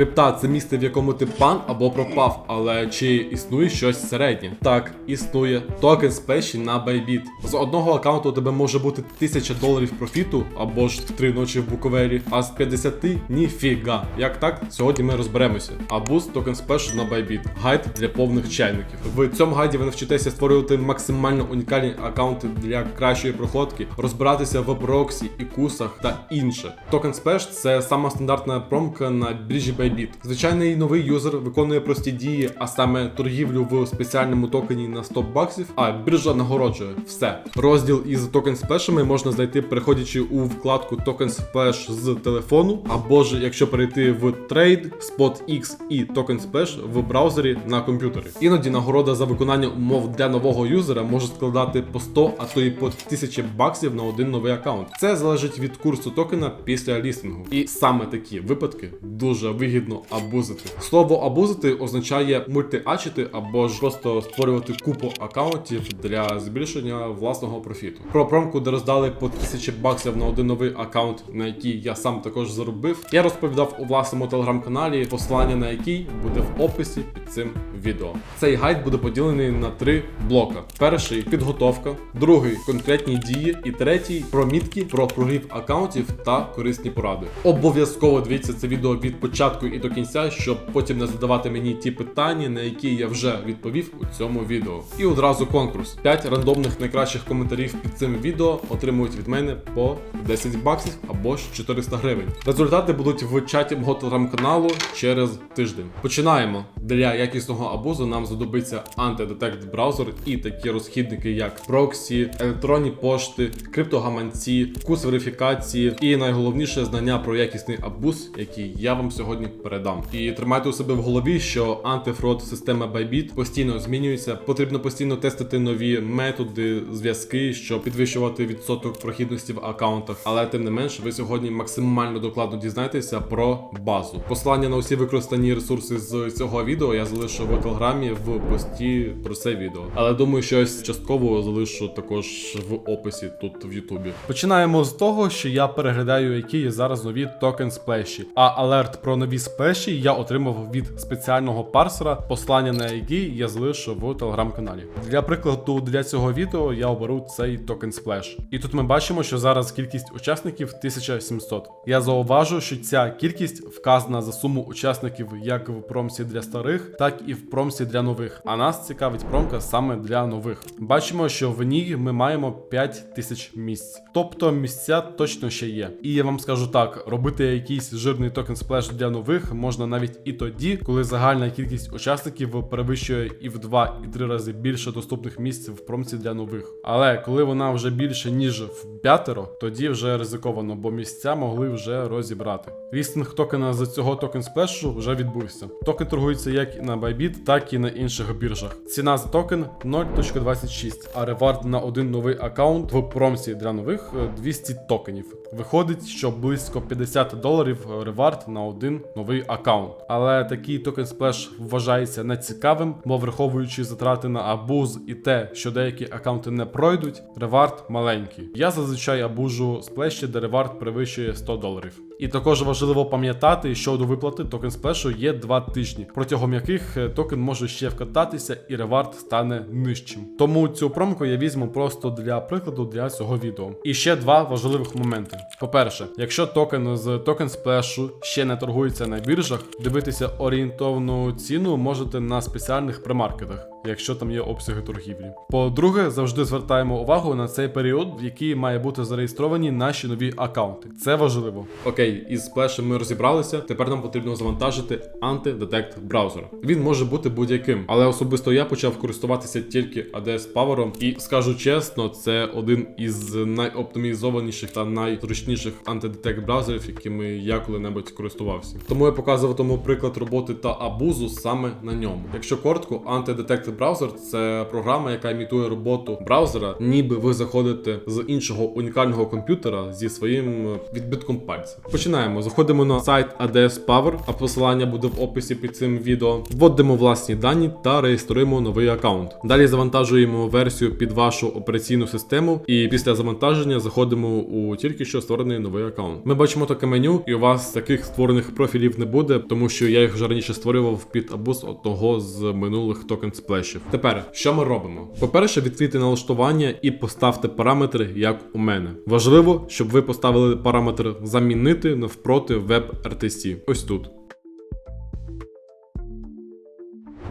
Крипта це місце, в якому ти пан або пропав, але чи існує щось середнє? Так, існує. Токен спеші на Bybit. З одного аккаунту у тебе може бути 1000 доларів профіту або ж три ночі в Буковелі, а з 50 ніфіга. Як так? Сьогодні ми розберемося. Абуз токен спешл на Bybit. Гайд для повних чайників. В цьому гайді ви навчитеся створювати максимально унікальні аккаунти для кращої проходки, розбиратися в проксі і кусах та інше. Токен спеш це сама стандартна промка на біржі Bybit. Звичайний новий юзер виконує прості дії, а саме торгівлю в спеціальному токені на 100 баксів, а біржа нагороджує все. Розділ із токен спешами можна знайти, переходячи у вкладку токен спеш з телефону, або ж якщо перейти в трейд, SpotX і токен спеш в браузері на комп'ютері. Іноді нагорода за виконання умов для нового юзера може складати по 100, а то і по 1000 баксів на один новий аккаунт. Це залежить від курсу токена після лістингу. І саме такі випадки дуже вигідно абузити. Слово абузити означає мультиачити або ж просто створювати купу аккаунтів для збільшення власного профіту. Про промку, де роздали по 1000 баксів на один новий аккаунт, на який я сам також заробив, я розповідав у власному телеграм-каналі, посилання на який буде в описі під цим відео. Цей гайд буде поділений на три блока: перший підготовка, другий конкретні дії, і третій промітки про прогрів аккаунтів та корисні поради. Обов'язково дивіться це відео від початку і до кінця, щоб потім не задавати мені ті питання, на які я вже відповів у цьому відео. І одразу конкурс: 5 рандомних найкращих коментарів під цим відео отримують від мене по 10 баксів або ж 400 гривень. Результати будуть в чаті мого телеграм-каналу через тиждень. Починаємо. Для якісного абузу нам знадобиться антидетект браузер і такі розхідники, як проксі, електронні пошти, криптогаманці, курс верифікації і найголовніше знання про якісний абуз, який я вам сьогодні передам. І тримайте у себе в голові, що антифрод система Bybit постійно змінюється. Потрібно постійно тестити нові методи, зв'язки, щоб підвищувати відсоток прохідності в аккаунтах. Але тим не менш, ви сьогодні максимально докладно дізнаєтеся про базу. Посилання на усі використані ресурси з цього відео я залишу в телеграмі в пості про це відео. Але думаю, щось частково залишу також в описі тут в Ютубі. Починаємо з того, що я переглядаю, які є зараз нові токен сплеші. А алерт про нові сплеші я отримав від спеціального парсера, послання на який я залишу в телеграм-каналі. Для прикладу, для цього відео я оберу цей токен сплеш. І тут ми бачимо, що зараз кількість учасників 1700. Я зауважу, що ця кількість вказана за суму учасників як в промсі для старих, так і в промсі для нових. А нас цікавить промка саме для нових. Бачимо, що в ній ми маємо 5000 місць. Тобто місця точно ще є. І я вам скажу так: робити якийсь жирний токен сплеш для нових можна навіть і тоді, коли загальна кількість учасників перевищує і в 2, і 3 рази більше доступних місць в промці для нових. Але коли вона вже більше ніж в п'ятеро, тоді вже ризиковано, бо місця могли вже розібрати. Лістинг токена з цього токен сплешу вже відбувся. Токен торгується як на Bybit, так і на інших біржах. Ціна за токен 0.26, а ревард на один новий аккаунт в промсі для нових е, 200 токенів. Виходить, що близько 50 доларів ревард на один новий аккаунт. Але такий токен сплеш вважається нецікавим, бо враховуючи затрати на абуз і те, що деякі аккаунти не пройдуть, ревард маленький. Я зазвичай абужу сплеші, де ревард перевищує 100 доларів. І також важливо пам'ятати, що до виплати токен сплешу є 2 тижні, протягом яких е, токен може ще вкататися і ревард стане нижчим. Тому цю промку я візьму просто для прикладу для цього відео. І ще два важливих моменти. По-перше, якщо токен з токен сплешу ще не торгується на біржах, дивитися орієнтовну ціну можете на спеціальних премаркетах. Якщо там є обсяги торгівлі. По-друге, завжди звертаємо увагу на цей період, в який має бути зареєстровані наші нові аккаунти. Це важливо. Окей, із сплешем ми розібралися. Тепер нам потрібно завантажити антидетект браузера. Він може бути будь-яким, але особисто я почав користуватися тільки ADS Power, і скажу чесно, це один із найоптимізованіших та найзручніших антидетект браузерів, якими я коли-небудь користувався. Тому я показуватиму приклад роботи та абузу саме на ньому. Якщо коротко, антидетект браузер це програма, яка імітує роботу браузера, ніби ви заходите з іншого унікального комп'ютера зі своїм відбитком пальця. Починаємо. Заходимо на сайт ADS Power, а посилання буде в описі під цим відео. Вводимо власні дані та реєструємо новий аккаунт. Далі завантажуємо версію під вашу операційну систему, і після завантаження заходимо у тільки що створений новий аккаунт. Ми бачимо таке меню, і у вас таких створених профілів не буде, тому що я їх вже раніше створював під абуз одного з минулих токен сплешів. Тепер що ми робимо? По-перше, відкрийте налаштування і поставте параметри, як у мене. Важливо, щоб ви поставили параметр замінити навпроти WebRTC. Ось тут.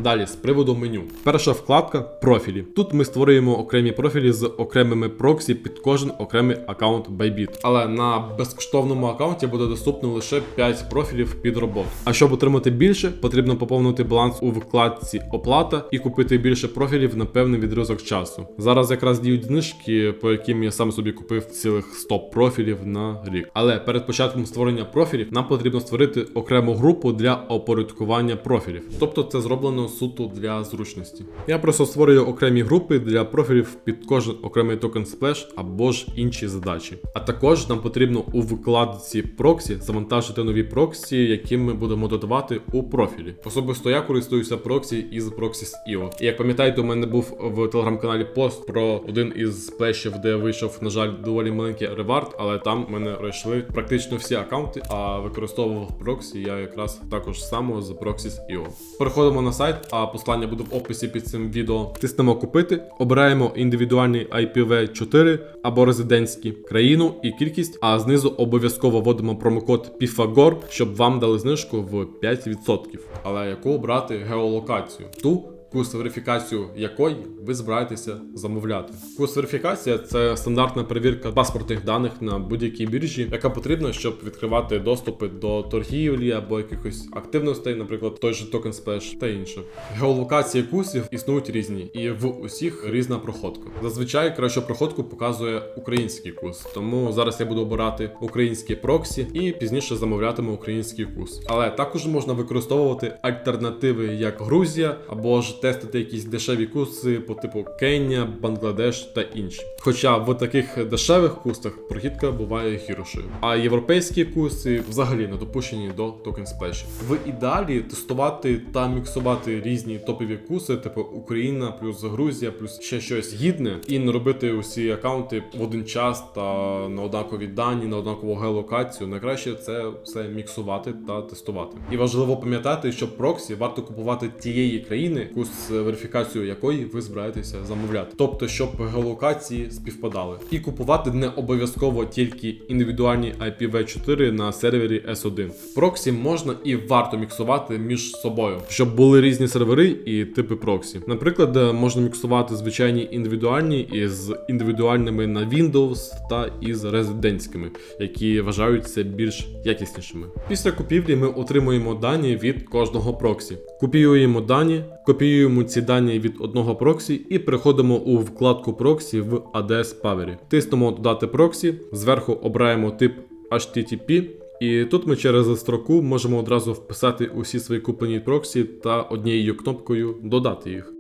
Далі з приводу меню. Перша вкладка профілі. Тут ми створюємо окремі профілі з окремими проксі під кожен окремий аккаунт Bybit. Але на безкоштовному аккаунті буде доступно лише 5 профілів під роботу. А щоб отримати більше, потрібно поповнити баланс у вкладці оплата і купити більше профілів на певний відрізок часу. Зараз якраз діють знижки, по яким я сам собі купив цілих 100 профілів на рік. Але перед початком створення профілів нам потрібно створити окрему групу для опорядкування профілів. Тобто це зроблено суто для зручності. Я просто створюю окремі групи для профілів під кожен окремий токен сплеш або ж інші задачі. А також нам потрібно у вкладці проксі завантажити нові проксі, які ми будемо додавати у профілі. Особисто я користуюся проксі із Proxys.io. І як пам'ятаєте, у мене був в телеграм-каналі пост про один із сплешів, де вийшов, на жаль, доволі маленький ревард, але там в мене пройшли практично всі аккаунти, а використовував проксі я якраз також само з Proxys.io. Переходимо на сайт, а послання буде в описі під цим відео. Тиснемо купити, обираємо індивідуальний IPv4 або резидентський країну і кількість, а знизу обов'язково вводимо промокод PIFAGOR, щоб вам дали знижку в 5%. Але яку обрати геолокацію? Ту курс верифікацію якої ви збираєтеся замовляти. Курс верифікація це стандартна перевірка паспортних даних на будь-якій біржі, яка потрібна, щоб відкривати доступи до торгівлі або якихось активностей, наприклад, той же токен Splash та інше. Геолокації курсів існують різні, і в усіх різна проходка. Зазвичай кращу проходку показує український курс, тому зараз я буду обирати українські проксі і пізніше замовлятиму український курс. Але також можна використовувати альтернативи як Грузія або ж тестити якісь дешеві курси по типу Кенія, Бангладеш та інші. Хоча в таких дешевих курсах прохідка буває гіршою. А європейські курси взагалі не допущені до токен сплешів. В ідеалі тестувати та міксувати різні топові курси, типу Україна плюс Грузія, плюс ще щось гідне, і не робити усі аккаунти в один час та на однакові дані, на однакову геолокацію. Найкраще це все міксувати та тестувати. І важливо пам'ятати, що проксі варто купувати тієї країни, курс верифікацію якої ви збираєтеся замовляти. Тобто, щоб геолокації співпадали. І купувати не обов'язково тільки індивідуальні IPv4 на сервері S1. Проксі можна і варто міксувати між собою, щоб були різні сервери і типи проксі. Наприклад, е, можна міксувати звичайні індивідуальні із індивідуальними на Windows та із резидентськими, які вважаються більш якіснішими. Після купівлі ми отримуємо дані від кожного проксі. Копіюємо дані, копіюємо ці дані від одного проксі і переходимо у вкладку проксі в ADS Power. Тиснемо додати проксі, зверху обираємо тип HTTP. І тут ми через строку можемо одразу вписати усі свої куплені проксі та однією кнопкою додати їх.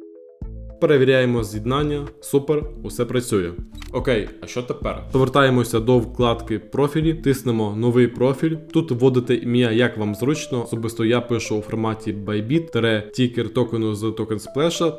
Перевіряємо з'єднання. Супер, усе працює. Окей, а що тепер? Повертаємося до вкладки профілі, тиснемо новий профіль. Тут вводите ім'я, як вам зручно. Особисто я пишу у форматі Bybit, тікер токену з токен сплеша,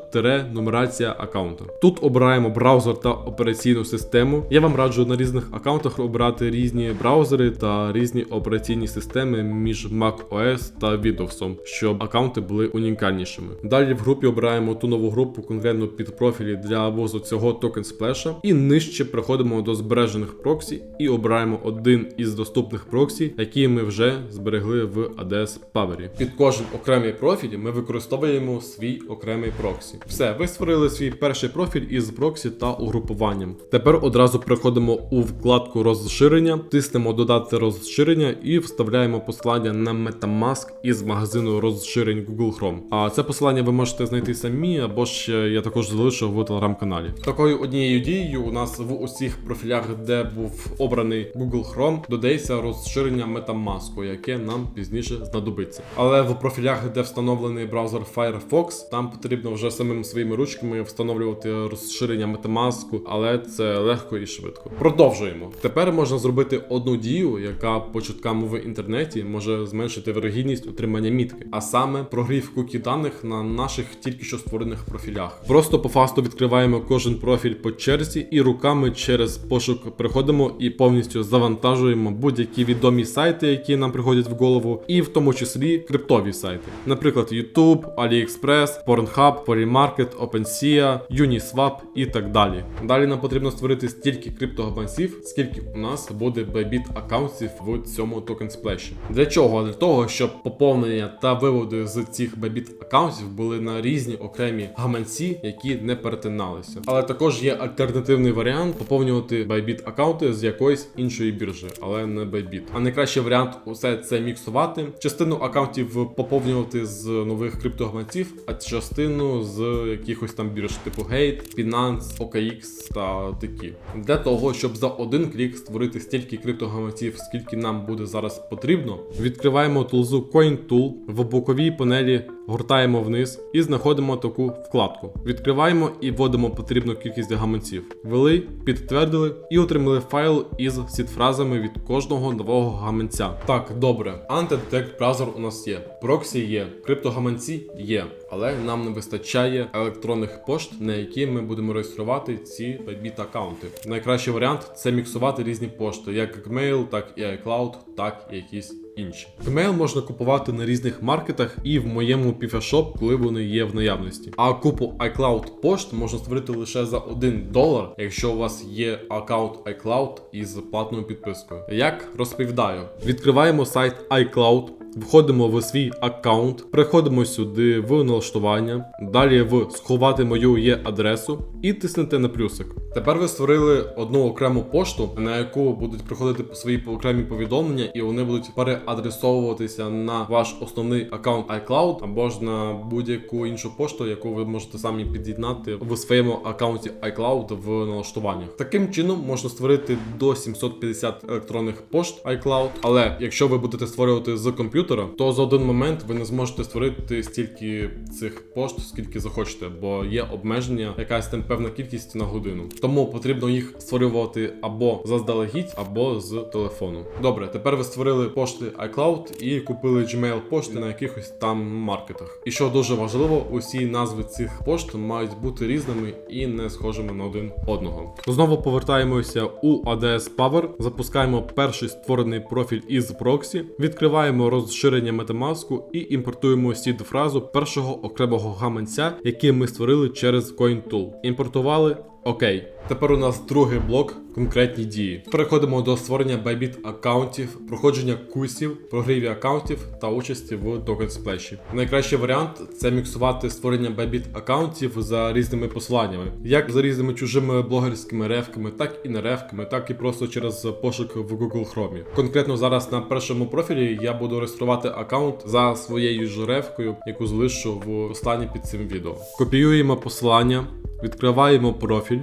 нумерація аккаунту. Тут обираємо браузер та операційну систему. Я вам раджу на різних аккаунтах обирати різні браузери та різні операційні системи між macOS та Windows, щоб аккаунти були унікальнішими. Далі в групі обираємо ту нову групу конкретно під профілі для ввозу цього токен сплеша. І нижче переходимо до збережених проксі і обираємо один із доступних проксі, які ми вже зберегли в ADS Power. Під кожен окремий профіль ми використовуємо свій окремий проксі. Все, ви створили свій перший профіль із проксі та угрупуванням. Тепер одразу переходимо у вкладку розширення, тиснемо додати розширення і вставляємо посилання на Metamask із магазину розширень Google Chrome. А це посилання ви можете знайти самі, або ж я також залишив в телеграм-каналі. Такою однією дією у нас в усіх профілях, де був обраний Google Chrome, додається розширення MetaMask, яке нам пізніше знадобиться. Але в профілях, де встановлений браузер Firefox, там потрібно вже самими своїми ручками встановлювати розширення MetaMask, але це легко і швидко. Продовжуємо. Тепер можна зробити одну дію, яка по чуткам в інтернеті може зменшити вирогідність отримання мітки, а саме прогрів кукі даних на наших тільки що створених профілях. Просто по фасту відкриваємо кожен профіль по черзі і руками через пошук приходимо і повністю завантажуємо будь-які відомі сайти, які нам приходять в голову, і в тому числі криптові сайти, наприклад, YouTube, AliExpress, Pornhub, Polymarket, OpenSea, Uniswap і так далі. Далі нам потрібно створити стільки криптогаманців, скільки у нас буде Bybit аккаунтів в цьому токен сплеші. Для чого? Для того, щоб поповнення та виводи з цих Bybit аккаунтів були на різні окремі гаманці, які не перетиналися. Але також є альтернативний варіант поповнювати Bybit аккаунти з якоїсь іншої біржі, але не Bybit. А найкращий варіант усе це міксувати. Частину аккаунтів поповнювати з нових криптогаманців, а частину з якихось там бірж, типу Gate, Binance, OKX та такі. Для того, щоб за один клік створити стільки криптогаманців, скільки нам буде зараз потрібно, відкриваємо тулзу CoinTool в боковій панелі. Гортаємо вниз і знаходимо таку вкладку. Відкриваємо і вводимо потрібну кількість гаманців. Ввели, підтвердили і отримали файл із сітфразами від кожного нового гаманця. Так, добре. Антидетект браузер у нас є, проксі є, криптогаманці є, але нам не вистачає електронних пошт, на які ми будемо реєструвати ці Bybit аккаунти. Найкращий варіант це міксувати різні пошти, як Gmail, так і iCloud, так і якісь інші. Gmail можна купувати на різних маркетах і в моєму PiFaShop, коли вони є в наявності. А купу iCloud пошт можна створити лише за 1 долар, якщо у вас є аккаунт iCloud із платною підпискою. Як розповідаю, відкриваємо сайт iCloud. Входимо в свій аккаунт, приходимо сюди в налаштування, далі в сховати мою є адресу і тиснете на плюсик. Тепер ви створили одну окрему пошту, на яку будуть приходити свої окремі повідомлення, і вони будуть переадресовуватися на ваш основний аккаунт iCloud або ж на будь-яку іншу пошту, яку ви можете самі під'єднати в своєму аккаунті iCloud в налаштуваннях. Таким чином можна створити до 750 електронних пошт iCloud, але якщо ви будете створювати з комп'ютера, то за один момент ви не зможете створити стільки цих пошт, скільки захочете, бо є обмеження, якась там певна кількість на годину. Тому потрібно їх створювати або заздалегідь, або з телефону. Добре, тепер ви створили пошти iCloud і купили Gmail пошти на якихось там маркетах. І що дуже важливо, усі назви цих пошт мають бути різними і не схожими на один одного. Знову повертаємося у ADS Power, запускаємо перший створений профіль із проксі, відкриваємо розширення MetaMask і імпортуємо сід фразу першого окремого гаманця, який ми створили через CoinTool. Імпортували. Окей, тепер у нас другий блок конкретні дії. Переходимо до створення Bybit аккаунтів, проходження курсів, прогріві аккаунтів та участі в Token Splash. Найкращий варіант це міксувати створення Bybit аккаунтів за різними посиланнями, як за різними чужими блогерськими ревками, так і не ревками, так і просто через пошук в Google Chrome. Конкретно зараз на першому профілі я буду реєструвати аккаунт за своєю ж ревкою, яку залишу в посланні під цим відео. Копіюємо посилання, відкриваємо профіль.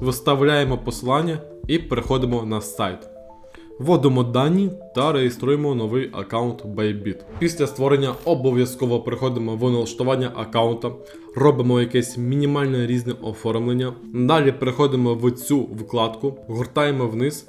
Виставляємо посилання і переходимо на сайт. Вводимо дані та реєструємо новий аккаунт Bybit. Після створення обов'язково переходимо в налаштування аккаунта, робимо якесь мінімальне різне оформлення. Далі переходимо в цю вкладку, гортаємо вниз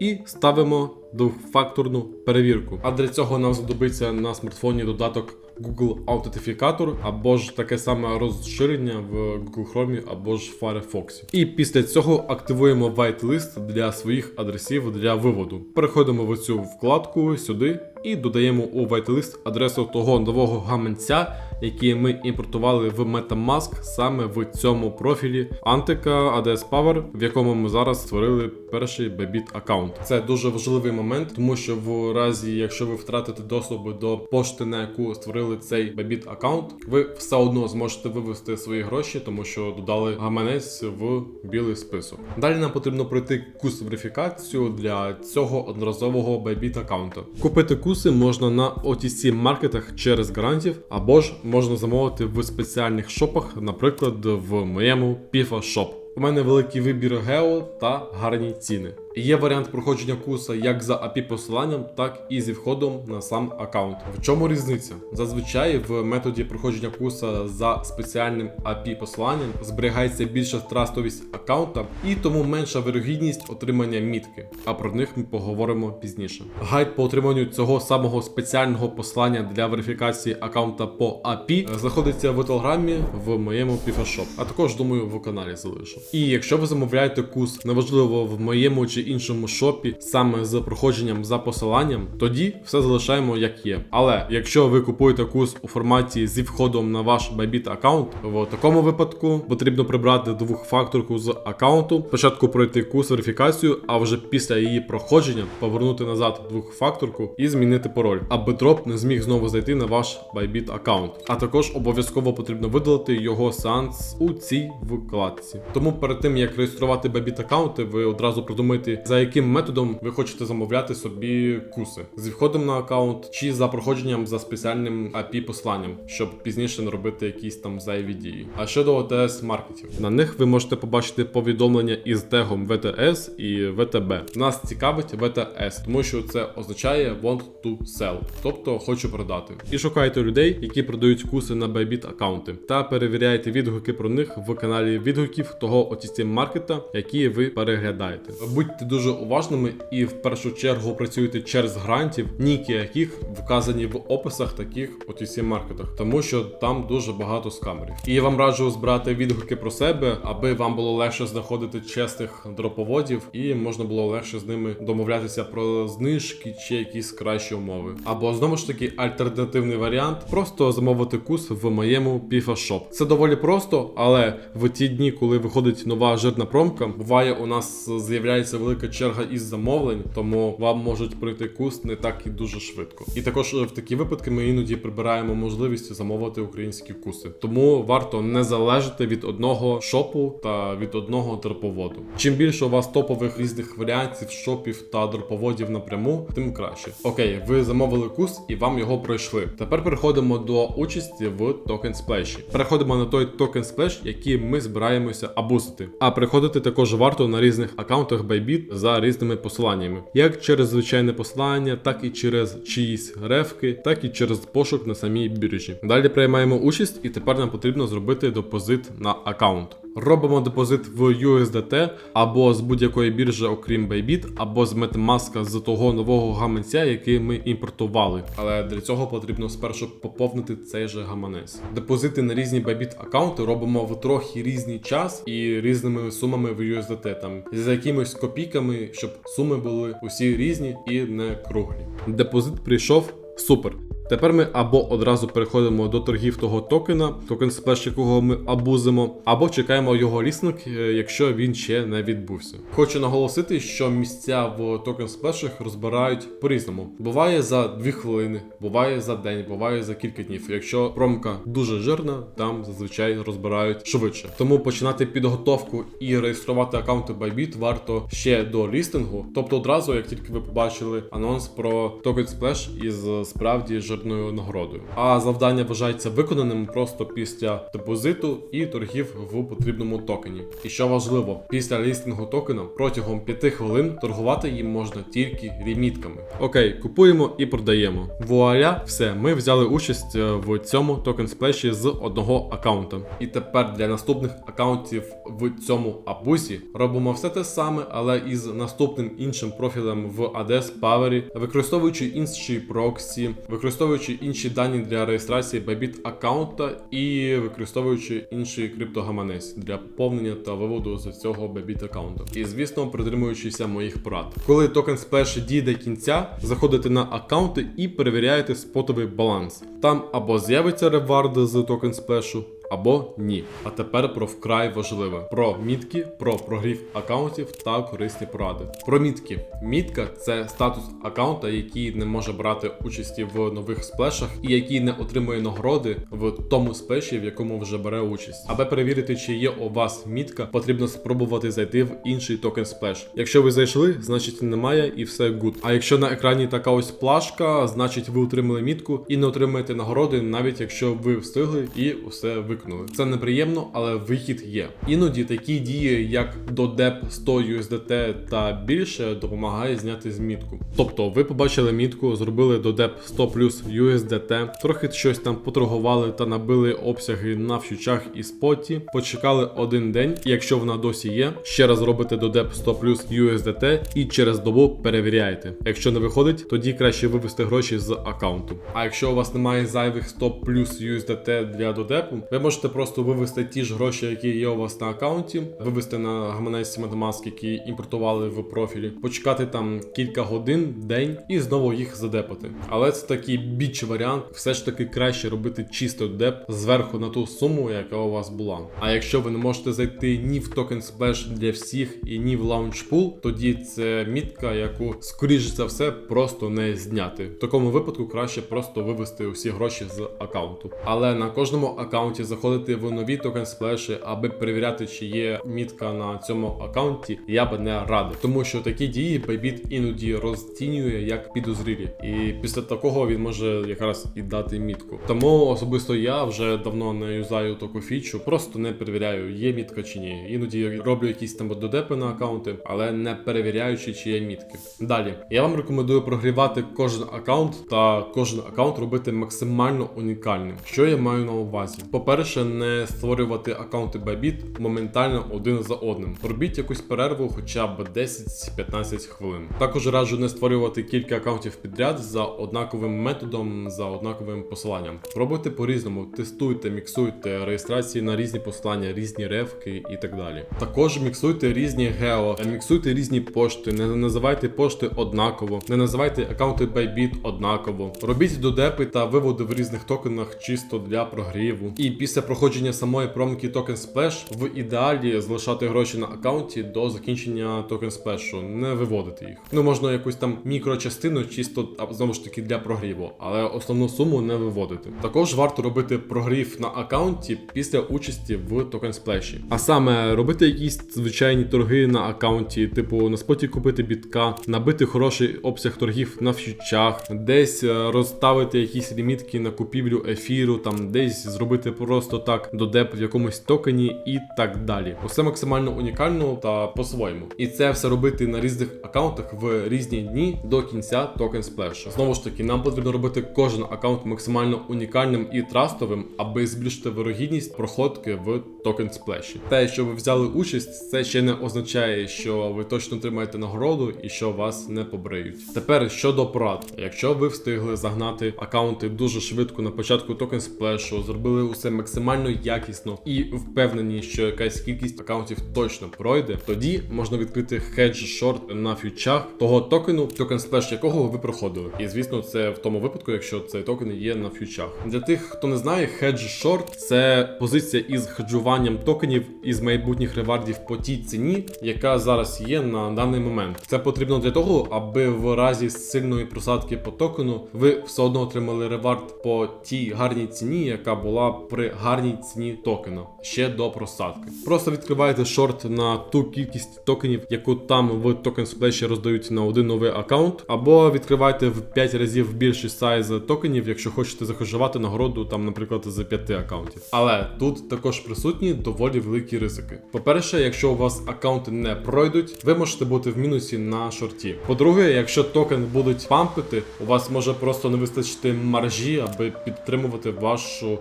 і ставимо двохфакторну перевірку. А для цього нам знадобиться на смартфоні додаток Google Аутентифікатор або ж таке саме розширення в Google Chrome або ж Firefox. І після цього активуємо whitelist для своїх адресів для виводу. Переходимо в цю вкладку сюди і додаємо у whitelist адресу того нового гаманця, який ми імпортували в MetaMask саме в цьому профілі Antica ADS Power, в якому ми зараз створили перший Bybit аккаунт. Це дуже важливий момент тому що в разі, якщо ви втратите доступ до пошти, на яку створили цей Bybit аккаунт, ви все одно зможете вивести свої гроші, тому що додали гаманець в білий список. Далі нам потрібно пройти курс верифікацію для цього одноразового Bybit аккаунта. Купити куси можна на OTC маркетах через гарантів, або ж можна замовити в спеціальних шопах, наприклад, в моєму PIFA Shop. У мене великий вибір гео та гарні ціни. Є варіант проходження курсу як за API посиланням, так і зі входом на сам аккаунт. В чому різниця? Зазвичай в методі проходження курсу за спеціальним API посиланням зберігається більша трастовість аккаунта і тому менша вирогідність отримання мітки. А про них ми поговоримо пізніше. Гайд по отриманню цього самого спеціального посилання для верифікації аккаунта по API знаходиться в телеграмі в моєму PifaShop, а також думаю в каналі залишу. І якщо ви замовляєте курс, неважливо в моєму чи іншому шопі, саме з проходженням за посиланням, тоді все залишаємо як є. Але якщо ви купуєте курс у форматі зі входом на ваш Bybit аккаунт, в такому випадку потрібно прибрати двохфакторку з аккаунту, спочатку пройти курс верифікацію, а вже після її проходження повернути назад двохфакторку і змінити пароль, аби дроп не зміг знову зайти на ваш Bybit аккаунт. А також обов'язково потрібно видалити його сеанс у цій вкладці. Тому перед тим як реєструвати Bybit аккаунти, ви одразу продумайте, за яким методом ви хочете замовляти собі куси з входом на аккаунт чи за проходженням за спеціальним API посланням, щоб пізніше не робити якісь там зайві дії. А щодо ОТС маркетів, на них ви можете побачити повідомлення із тегом VTS і VTB. Нас цікавить VTS, тому що це означає want to sell, тобто хочу продати. І шукайте людей, які продають куси на Bybit аккаунти, та перевіряйте відгуки про них в каналі відгуків того OTC маркета, які ви переглядаєте. Будьте дуже уважними і в першу чергу працюйте через грантів, ніки яких вказані в описах таких OTC маркетах, тому що там дуже багато скамерів. І я вам раджу збирати відгуки про себе, аби вам було легше знаходити чесних дроповодів і можна було легше з ними домовлятися про знижки чи якісь кращі умови. Або знову ж таки альтернативний варіант просто замовити курс в моєму Shop. Це доволі просто, але в ті дні, коли виходить нова жирна промка, буває у нас з'являється велика черга із замовлень, тому вам можуть пройти курс не так і дуже швидко. І також в такі випадки ми іноді прибираємо можливість замовити українські курси. Тому варто не залежати від одного шопу та від одного дроповоду. Чим більше у вас топових різних варіантів, шопів та дроповодів напряму, тим краще. Окей, ви замовили курс і вам його пройшли. Тепер переходимо до участі в токен сплеші. Переходимо на той токен сплеш, який ми збираємося абусити. А приходити також варто на різних аккаунтах Bybit за різними посиланнями, як через звичайне посилання, так і через чиїсь рефки, так і через пошук на самій біржі. Далі приймаємо участь, і тепер нам потрібно зробити депозит на аккаунт. Робимо депозит в USDT або з будь-якої біржі, окрім Bybit, або з MetaMask з того нового гаманця, який ми імпортували. Але для цього потрібно спершу поповнити цей же гаманець. Депозити на різні Bybit аккаунти робимо в трохи різний час і різними сумами в USDT, там за якимись копійками, щоб суми були усі різні і не круглі. Депозит прийшов супер. Тепер ми або одразу переходимо до торгів того токена, токен сплеш, якого ми абузимо, або чекаємо його лістинг, е, якщо він ще не відбувся. Хочу наголосити, що місця в токен сплешах розбирають по-різному. Буває за 2 хвилини, буває за день, буває за кілька днів. Якщо промка дуже жирна, там зазвичай розбирають швидше. Тому починати підготовку і реєструвати аккаунти Bybit варто ще до лістингу, тобто одразу, як тільки ви побачили анонс про токен сплеш із справді жирною нагородою. А завдання вважається виконаним просто після депозиту і торгів в потрібному токені. І що важливо, після лістингу токена протягом 5 хвилин торгувати їм можна тільки лімітками. Окей, купуємо і продаємо. Вуаля, все, ми взяли участь е, в цьому токен сплеші з одного аккаунта. І тепер для наступних аккаунтів в цьому абусі робимо все те саме, але із наступним іншим профілем в ADS Power, використовуючи інші проксі, використовуючи інші дані для реєстрації Bybit аккаунта і використовуючи інший криптогаманець для поповнення та виводу з цього Bybit аккаунту. І звісно, притримуючися моїх порад. Коли токен сплеш дійде кінця, заходите на аккаунти і перевіряєте спотовий баланс. Там або з'явиться ревард з токен сплешу, або ні. А тепер про вкрай важливе: про мітки, про прогрів аккаунтів та корисні поради. Про мітки. Мітка це статус аккаунта, який не може брати участі в нових сплешах і який не отримує нагороди в тому сплеші, в якому вже бере участь. Аби перевірити, чи є у вас мітка, потрібно спробувати зайти в інший токен сплеш. Якщо ви зайшли, значить немає і все good. А якщо на екрані така ось плашка, значить ви отримали мітку і не отримаєте нагороди, навіть якщо ви встигли і усе виконали. Це неприємно, але вихід є. Іноді такі дії, як додеп 100 USDT та більше, допомагає зняти змітку. Тобто, ви побачили мітку, зробили додеп 100 плюс USDT, трохи щось там поторгували та набили обсяги на фьючах і споті, почекали один день, якщо вона досі є, ще раз робите додеп 100 плюс USDT і через добу перевіряєте. Якщо не виходить, тоді краще вивести гроші з аккаунту. А якщо у вас немає зайвих 100 плюс USDT для додепу, ви можете просто вивести ті ж гроші, які є у вас на аккаунті, вивести на гаманець MetaMask, які імпортували в профілі, почекати там кілька годин, день і знову їх задепати. Але це такий біч варіант. Все ж таки краще робити чисто деп зверху на ту суму, яка у вас була. А якщо ви не можете зайти ні в токен сплеш для всіх і ні в лаунчпул, тоді це мітка, яку скоріше за все просто не зняти. В такому випадку краще просто вивести усі гроші з аккаунту. Але на кожному аккаунті заходити в нові токен сплеші, аби перевіряти, чи є мітка на цьому аккаунті, я би не радив, тому що такі дії Bybit іноді розцінює як підозрілі, і після такого він може якраз і дати мітку. Тому особисто я вже давно не юзаю таку фічу, просто не перевіряю, є мітка чи ні. Іноді роблю якісь там додепи на аккаунти, але не перевіряючи, чи є мітки. Далі я вам рекомендую прогрівати кожен аккаунт та кожен аккаунт робити максимально унікальним. Що я маю на увазі? По-перше, не створювати аккаунти Bybit моментально один за одним. Робіть якусь перерву хоча б 10-15 хвилин. Також раджу не створювати кілька аккаунтів підряд за однаковим методом, за однаковим посиланням. Пробуйте по-різному, тестуйте, міксуйте реєстрації на різні посилання, різні ревки і так далі. Також міксуйте різні гео, міксуйте різні пошти, не називайте пошти однаково, не називайте аккаунти Bybit однаково. Робіть додепи та виводи в різних токенах чисто для прогріву. І після проходження самої промки Token Splash в ідеалі залишати гроші на аккаунті до закінчення Token Splash, не виводити їх. Ну можна якусь там мікрочастину, чисто знову ж таки для прогріву, але основну суму не виводити. Також варто робити прогрів на аккаунті після участі в Token Splash. А саме робити якісь звичайні торги на аккаунті, типу на споті купити бітка, набити хороший обсяг торгів на фьючах, десь е, розставити якісь лімітки на купівлю ефіру, там десь зробити просто так додеп в якомусь токені і так далі. Усе максимально унікально та по-своєму. І це все робити на різних аккаунтах в різні дні до кінця токен сплешу. Знову ж таки, нам потрібно робити кожен аккаунт максимально унікальним і трастовим, аби збільшити вирогідність проходки в токен сплеші. Те, що ви взяли участь, це ще не означає, що ви точно отримаєте нагороду і що вас не побриють. Тепер щодо порад, якщо ви встигли загнати аккаунти дуже швидко на початку токен сплешу, зробили усе максимально якісно і впевнені, що якась кількість аккаунтів точно пройде, тоді можна відкрити хедж шорт на фьючах того токену, токен сплеш якого ви проходили. І звісно, це в тому випадку, якщо цей токен є на фьючах. Для тих, хто не знає, хедж шорт це позиція із хеджуванням токенів із майбутніх ревардів по тій ціні, яка зараз є на даний момент. Це потрібно для того, аби в разі сильної просадки по токену ви все одно отримали ревард по тій гарній ціні, яка була при гарній ціні токена ще до просадки. Просто відкриваєте шорт на ту кількість токенів, яку там в токен сплеші роздають на один новий аккаунт, або відкривайте в 5 разів більший сайз токенів, якщо хочете захожувати нагороду, там, наприклад, з 5 аккаунтів. Але тут також присутні доволі великі ризики. По-перше, якщо у вас аккаунти не пройдуть, ви можете бути в мінусі на шорті. По-друге, якщо токен будуть пампити, у вас може просто не вистачити маржі, аби підтримувати вашу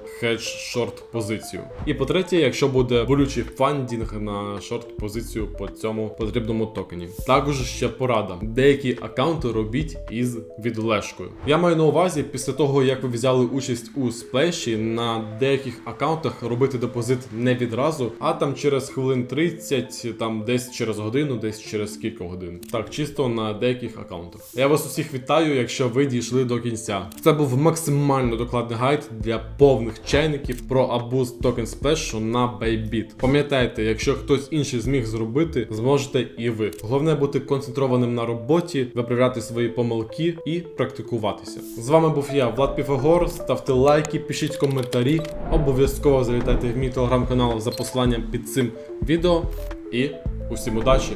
хедж-шорт позицію. І по-третє, якщо буде болючий фандінг на шорт позицію по цьому потрібному токені. Також ще порада: деякі аккаунти робіть із відлешкою. Я маю на увазі, після того як ви взяли участь у сплеші, на деяких аккаунтах робити депозит не відразу, а там через хвилин 30, там десь через годину, десь через кілька годин. Так, чисто на деяких аккаунтах. Я вас усіх вітаю, якщо ви дійшли до кінця. Це був максимально докладний гайд для повних чайників про абуз токен сплешу на Bybit. Пам'ятайте, якщо хтось інший зміг зробити, зможете і ви. Головне бути концентрованим на роботі, виправляти свої помилки і практикуватися. З вами був я, Влад Піфагор. Ставте лайки, пишіть коментарі. Обов'язково залітайте в мій телеграм-канал за посиланням під цим відео. І усім удачі!